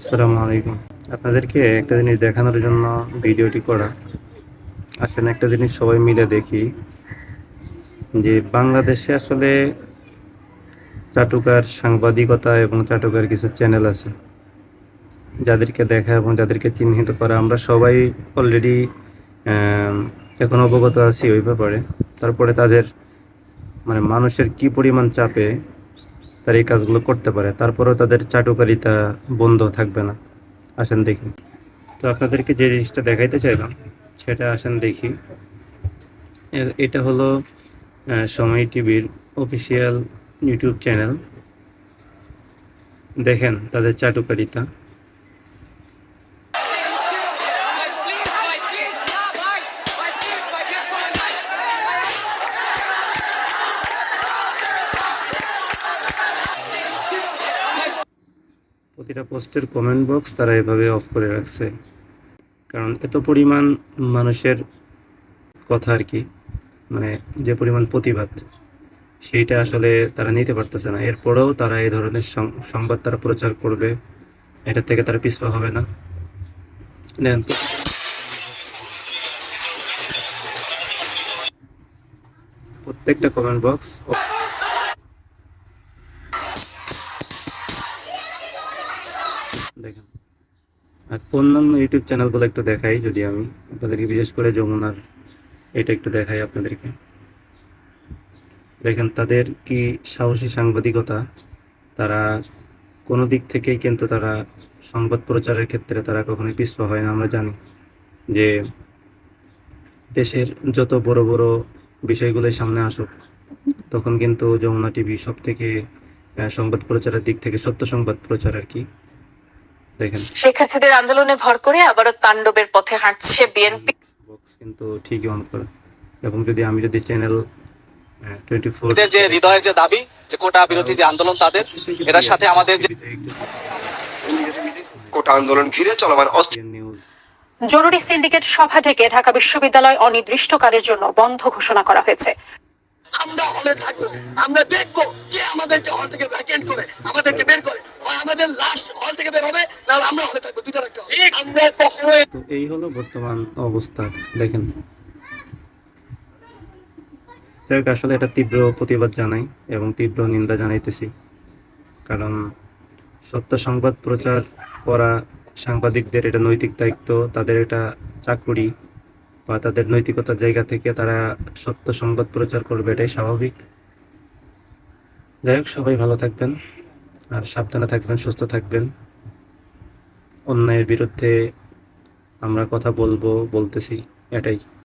আসসালামু আলাইকুম। আপনাদেরকে একটা জিনিস দেখানোর জন্য ভিডিওটি করা। আসলে একটা জিনিস সবাই মিলে দেখি। যে বাংলাদেশে আসলে চাটুকার সাংবাদিকতা এবং চাটুকার কিছু চ্যানেল আছে। যাদেরকে দেখা এবং যাদেরকে চিহ্নিত করা। আমরা সবাই অলরেডি এখন অবগত আছি ওই ব্যাপারে। তারপরে তাদের মানে মানুষের কি পরিমাণ চাপে তারা এই কাজগুলো করতে পারে। তারপরেও তাদের চাটুকারিতা বন্ধ থাকবে না। আসেন দেখি। তো আপনাদেরকে যে জিনিসটা দেখাইতে চাইলাম, সেটা আসেন দেখি। এটা হলো সময় টিভির অফিসিয়াল ইউটিউব চ্যানেল। দেখেন তাদের চাটুকারিতা। প্রতিটা পোস্টের কমেন্ট বক্স তারা এভাবে অফ করে রাখছে। কারণ এত পরিমাণ মানুষের কথা আর কি মানে যে পরিমাণ প্রতিবাদ, সেইটা আসলে তারা নিতে পারতেছে না। এরপরেও তারা এই ধরনের সংবাদ তারা প্রচার করবে এটা থেকে তারা পিছপা হবে না। প্রত্যেকটা কমেন্ট বক্স দেখেন। আর অন্যান্য ইউটিউব চ্যানেলগুলো একটু দেখাই যদি আমি। আপনাদেরকে বিশেষ করে যমুনার এটা একটু দেখাই আপনাদেরকে। দেখেন তাদের কি সাহসী সাংবাদিকতা। তারা কোনো দিক থেকেই কিন্তু তারা সংবাদ প্রচারের ক্ষেত্রে তারা কখনোই পিছপা হয় না, আমরা জানি। যে দেশের যত বড় বড় বিষয়গুলোই সামনে আসুক, তখন কিন্তু যমুনা টিভি সব থেকে সংবাদ প্রচারের দিক থেকে সত্য সংবাদ প্রচার আর কি। দেখেন। শিক্ষার্থীদের আন্দোলনে ভর করে আবারও তাণ্ডবের পথে হাঁটছে বিএনপি বক্স কিন্তু ঠিকই অন করা। এবং যদি আমি যদি চ্যানেল টোয়েন্টি ফোর যে হৃদয়ের যে দাবি যে কোটা বিরোধী যে আন্দোলন তাদের এটার সাথে আমাদের যে কোটা আন্দোলন ঘিরে চলমান অস্থির নিউজ জরুরি সিন্ডিকেট সভা ডেকে ঢাকা বিশ্ববিদ্যালয় অনির্দিষ্টকালের জন্য বন্ধ ঘোষণা করা হয়েছে। আমরা হলে থাকব আমরা দেখব কে আমাদেরকে হল থেকে ভ্যাকেন্ট করে আমাদেরকে বের করে। আমাদের লাস্ট হল থেকে বের হবে না আমরা হলে থাকব একটা আমরা কখনো তো এই হলো বর্তমান অবস্থা দেখেন। যাই আসলে এটা তীব্র প্রতিবাদ জানাই এবং তীব্র নিন্দা জানাইতেছি। কারণ সত্য সংবাদ প্রচার করা সাংবাদিকদের এটা নৈতিক দায়িত্ব তাদের এটা চাকুরি বা তাদের নৈতিকতার জায়গা থেকে তারা সত্য সংবাদ প্রচার করবে এটাই স্বাভাবিক। যাই হোক সবাই ভালো থাকবেন। আর সাবধানে থাকবেন সুস্থ থাকবেন। অন্যায়ের বিরুদ্ধে আমরা কথা বলব বলতেছি এটাই।